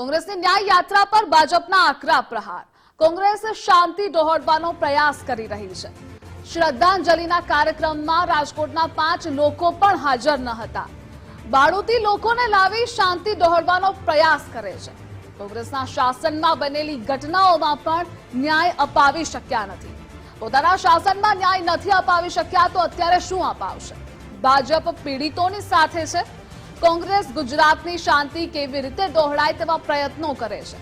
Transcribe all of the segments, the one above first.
કોંગ્રેસની ન્યાય યાત્રા પર ભાજપના આકરા પ્રહાર. કોંગ્રેસ શાંતિ દોહડવાનો પ્રયાસ કરી રહી છે. શ્રદ્ધાંજલિના કાર્યક્રમમાં રાજકોટના પાંચ લોકો પણ હાજર ન હતા. બાળુતી લોકોને લાવી શાંતિ દોહડવાનો પ્રયાસ કરે છે. કોંગ્રેસના શાસનમાં બનેલી ઘટનાઓમાં પણ ન્યાય અપાવી શક્યા નથી. પોતાના શાસનમાં ન્યાય નથી અપાવી શક્યા તો અત્યારે શું અપાવશે? ભાજપ પીડિતોની સાથે છે. કોંગ્રેસ ગુજરાતની શાંતિ કેવી રીતે દોહડાય તેવા પ્રયત્નો કરે છે.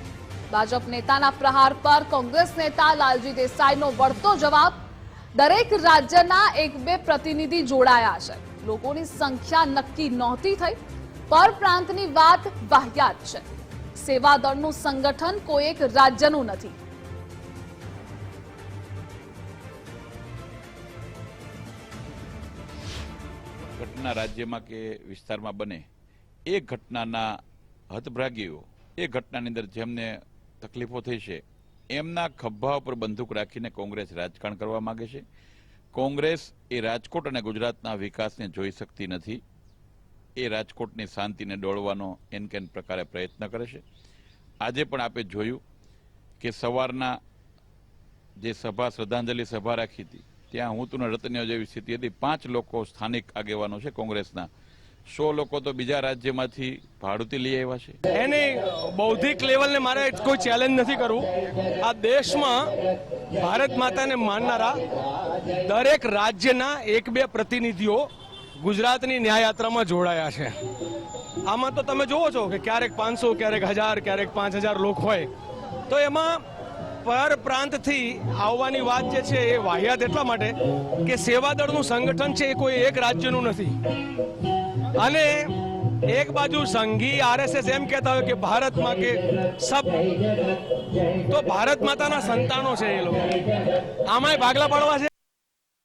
ભાજપ નેતાના પ્રહાર પર કોંગ્રેસ નેતા લાલજી દેસાઈનો વળતો જવાબ, દરેક રાજ્યના એક બે પ્રતિનિધિ જોડાયા છે. લોકોની સંખ્યા નક્કી નહોતી થઈ પરપ્રાંતની વાત વાહિયાત છે. સેવા દળનું સંગઠન કોઈ એક રાજ્યનું નથી. ઘટના રાજ્યમાં કે વિસ્તારમાં બને, એ ઘટનાના હતભાગીઓ એ ઘટનાની અંદર જેમને તકલીફો થઈ છે, એમના ખભા ઉપર બંદૂક રાખીને કોંગ્રેસ રાજકારણ કરવા માંગે છે. કોંગ્રેસ એ રાજકોટ અને ગુજરાતના વિકાસને જોઈ શકતી નથી. એ રાજકોટની શાંતિને ડોળવાનો એન કેન પ્રકારે પ્રયત્ન કરે છે. આજે પણ આપે જોયું કે સવારના જે સભા, શ્રદ્ધાંજલિ સભા રાખી હતી ત્યાં હું તું ને જેવી સ્થિતિ હતી. પાંચ લોકો સ્થાનિક આગેવાનો છે કોંગ્રેસના. સો લોકો તો બીજા રાજ્યમાંથી ભાડુતી લઈ આવ્યા છે. એની બૌદ્ધિક લેવલને મારે કોઈ ચેલેન્જ નથી કરવું. આ દેશમાં ભારત માતાને માનનારા દરેક રાજ્યના એક બે પ્રતિનિધિઓ ગુજરાતની ન્યાયયાત્રામાં જોડાયા છે. આમાં તો તમે જોવો છો કે ક્યારેક પાંચસો, ક્યારેક હજાર, ક્યારેક પાંચ હજાર લોકો હોય. તો એમાં પર પ્રાંતથી આવવાની વાત જે છે એ વાહિયાત એટલા માટે કે સેવાદળનું સંગઠન છે એ કોઈ એક રાજ્યનું નથી. અને એક બાજુ સંઘી, આરએસએસ એમ કહેતા હોય કે ભારતમાં કે સબ તો ભારત માતાના સંતાનો છે એ લોકો. આમાંય ભાગલા પાડવા છે?